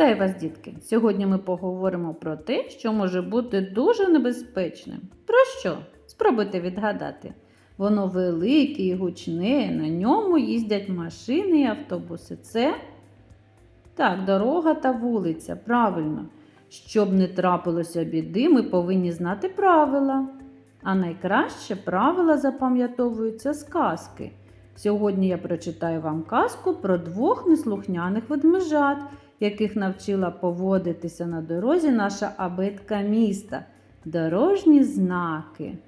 Вітаю вас, дітки! Сьогодні ми поговоримо про те, що може бути дуже небезпечним. Про що? Спробуйте відгадати. Воно велике і гучне, на ньому їздять машини і автобуси. Це так, дорога та вулиця, правильно. Щоб не трапилося біди, ми повинні знати правила. А найкраще правила запам'ятовуються з казки. Сьогодні я прочитаю вам казку про двох неслухняних ведмежат, яких навчила поводитися на дорозі наша абетка міста. Дорожні знаки.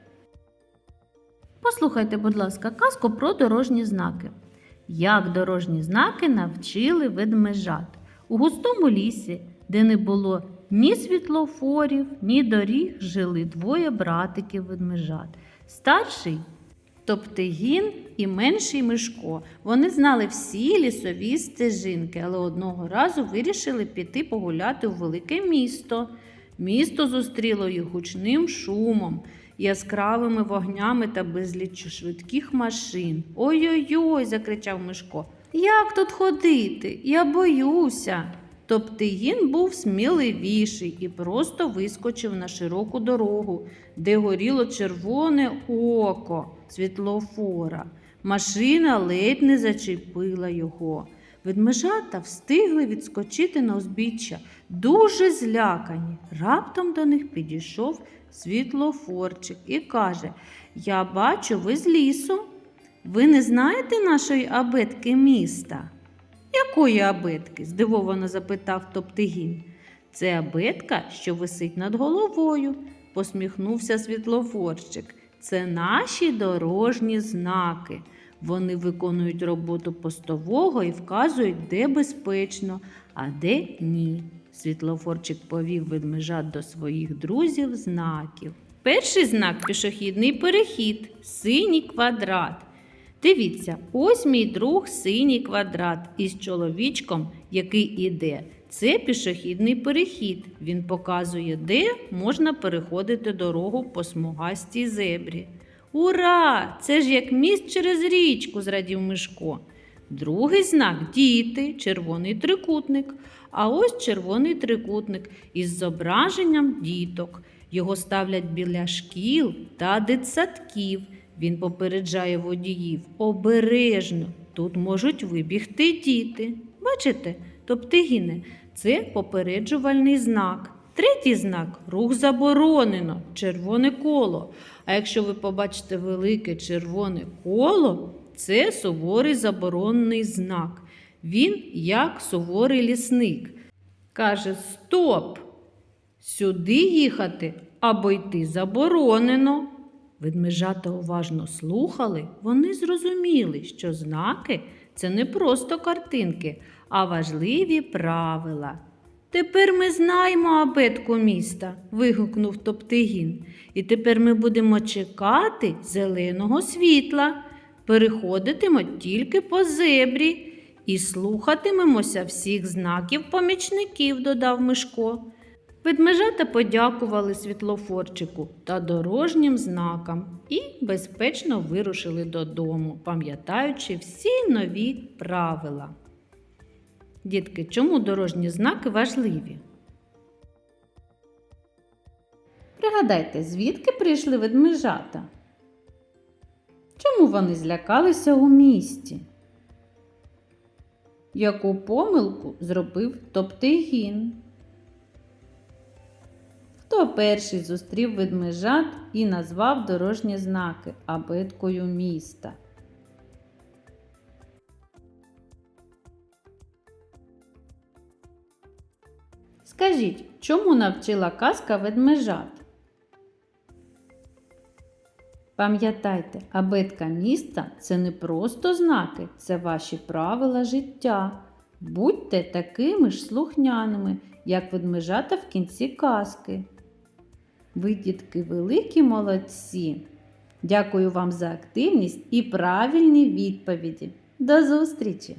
Послухайте, будь ласка, казку про дорожні знаки. Як дорожні знаки навчили ведмежат у густому лісі, де не було ні світлофорів, ні доріг, жили двоє братиків ведмежат. Старший Топтигін і менший Мишко. Вони знали всі лісові стежинки, але одного разу вирішили піти погуляти у велике місто. Місто зустріло їх гучним шумом, яскравими вогнями та безліччю швидких машин. Ой-ой-ой, закричав Мишко. Як тут ходити? Я боюся. Топтигін був сміливіший і просто вискочив на широку дорогу, де горіло червоне око світлофора. Машина ледь не зачепила його. Ведмежата встигли відскочити на узбіччя, дуже злякані. Раптом до них підійшов світлофорчик і каже: Я бачу, ви з лісу. Ви не знаєте нашої абетки міста? Якої абетки? здивовано запитав Топтигін. Це абетка, що висить над головою, посміхнувся світлофорчик. Це наші дорожні знаки. Вони виконують роботу постового і вказують, де безпечно, а де ні. Світлофорчик повів ведмежат до своїх друзів знаків. Перший знак пішохідний перехід, синій квадрат. Дивіться, ось мій друг синій квадрат із чоловічком, який іде. Це пішохідний перехід. Він показує, де можна переходити дорогу по смугастій зебрі. Ура! Це ж як міст через річку, зрадів Мишко. Другий знак діти, червоний трикутник. А ось червоний трикутник із зображенням діток. Його ставлять біля шкіл та дитсадків. Він попереджає водіїв обережно. Тут можуть вибігти діти. Бачите? Топтигіне, це попереджувальний знак. Третій знак рух заборонено, червоне коло. А якщо ви побачите велике червоне коло, це суворий заборонений знак. Він як суворий лісник. Каже: Стоп! Сюди їхати або йти заборонено. Ведмежата уважно слухали, вони зрозуміли, що знаки це не просто картинки, а важливі правила. Тепер ми знаємо абетку міста, вигукнув Топтигін. І тепер ми будемо чекати зеленого світла, переходитимо тільки по зебрі і слухатимемося всіх знаків помічників, додав Мишко. Ведмежата подякували світлофорчику та дорожнім знакам і безпечно вирушили додому, пам'ятаючи всі нові правила. Дітки, чому дорожні знаки важливі? Пригадайте, звідки прийшли ведмежата? Чому вони злякалися у місті? Яку помилку зробив Топтигін? Хто перший зустрів ведмежат і назвав дорожні знаки абеткою міста? Скажіть, чому навчила казка ведмежат? Пам'ятайте, абетка міста це не просто знаки, це ваші правила життя. Будьте такими ж слухняними, як ведмежата в кінці казки. Ви, дітки, великі молодці. Дякую вам за активність і правильні відповіді. До зустрічі!